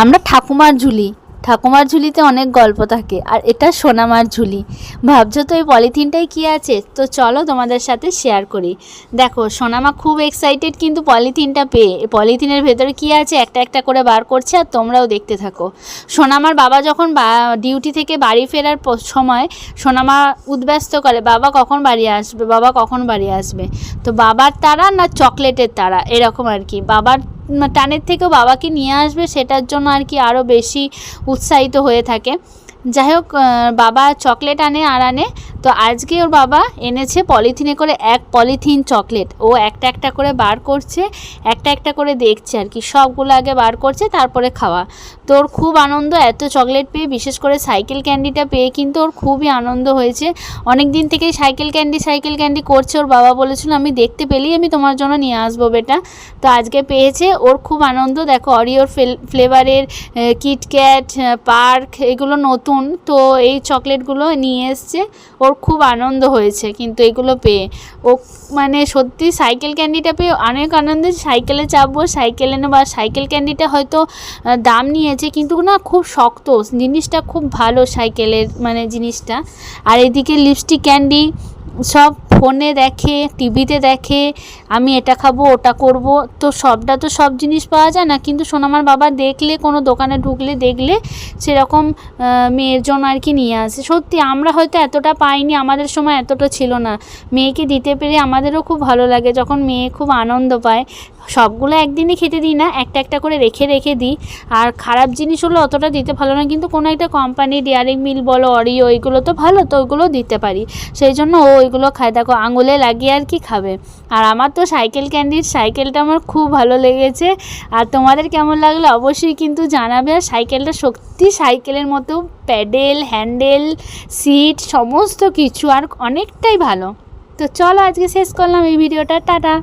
আমরা ঠাকুমার ঝুলি। ঠাকুমার ঝুলিতে অনেক গল্প থাকে, আর এটা সোনামার ঝুলি। ভাবছ তো এই পলিথিনটাই কী আছে? তো চলো তোমাদের সাথে শেয়ার করি। দেখো, সোনামা খুব এক্সাইটেড কিন্তু পলিথিনটা পেয়ে। পলিথিনের ভেতরে কী আছে? একটা একটা করে বার করছে আর তোমরাও দেখতে থাকো। সোনামার বাবা যখন ডিউটি থেকে বাড়ি ফেরার সময় সোনামা উদ্ব্যস্ত করে, বাবা কখন বাড়ি আসবে? বাবা কখন বাড়ি আসবে? তো বাবার তারা না চকলেটের তারা? এরকম আর কি। বাবার টানের থেকেও বাবাকে নিয়ে আসবে সেটার জন্য আর কি আরও বেশি উৎসাহিত হয়ে থাকে। যাই হোক বাবা চকলেট আনে আর আনে। তো আজকে ওর বাবা এনেছে পলিথিনে করে এক পলিথিন চকলেট। ও একটা একটা করে বার করছে, একটা একটা করে দেখছে আর কি। সবগুলো আগে বার করছে, তারপরে খাওয়া। তো ওর খুব আনন্দ, এত চকলেট পেয়ে, বিশেষ করে সাইকেল ক্যান্ডিটা পেয়ে কিন্তু ওর খুবই আনন্দ হয়েছে। অনেক দিন থেকেই সাইকেল ক্যান্ডি সাইকেল ক্যান্ডি করছে। ওর বাবা বলেছিল, আমি দেখতে পেলেই আমি তোমার জন্য নিয়ে আসব বেটা। তো আজকে পেয়েছে। ওর খুব আনন্দ। দেখো, অরিওর ফ্লেভারের কিটক্যাট পার্ক, এগুলো নতুন। তো এই চকলেটগুলো নিয়ে এসছে। ওর খুব আনন্দ হয়েছে কিন্তু এগুলো পেয়ে। ও মানে সত্যি সাইকেল ক্যান্ডিটা পেয়ে অনেক আনন্দে সাইকেলে চাপবো, সাইকেলে নেব। আর সাইকেল ক্যান্ডিটা হয়তো দাম নিয়েছে কিন্তু না খুব শক্ত। জিনিসটা খুব ভালো সাইকেলের মানে জিনিসটা। আর এদিকে লিপস্টিক ক্যান্ডি, সব ফোনে দেখে, টিভিতে দেখে, আমি এটা খাব, ওটা করব। তো সবটা তো সব জিনিস পাওয়া যায় না, কিন্তু সোনামার বাবা দেখলে, কোনো দোকানে ঢুকলে, দেখলে সেরকম মেয়ের জন্য আর কি নিয়ে আসে। সত্যি, আমরা হয়তো এতটা পাইনি, আমাদের সময় এতটা ছিল না। মেয়েকে দিতে পেরে আমাদেরও খুব ভালো লাগে, যখন মেয়ে খুব আনন্দ পায়। সবগুলো একদিনে খেতে দিই না, একটা একটা করে রেখে রেখে দিই। আর খারাপ জিনিস হলো অতটা দিতে ভালো না, কিন্তু কোনো একটা কোম্পানি ডিয়ারিং মিল বলো অরিও এগুলো তো ভালো, তো ওইগুলো দিতে পারি। সেই জন্য ও ওইগুলো খায়। দেখো, আঙুলে লাগিয়ে আর কি খাবে। আর আমার তো সাইকেল ক্যান্ডির সাইকেলটা আমার খুব ভালো লেগেছে। আর তোমাদের কেমন লাগল অবশ্যই কিন্তু জানাবে। আর সাইকেলটা সত্যি সাইকেলের মতো প্যাডেল, হ্যান্ডেল, সিট, সমস্ত কিছু আর অনেকটাই ভালো। তো চলো আজকে শেষ করলাম এই ভিডিওটা। টাটা।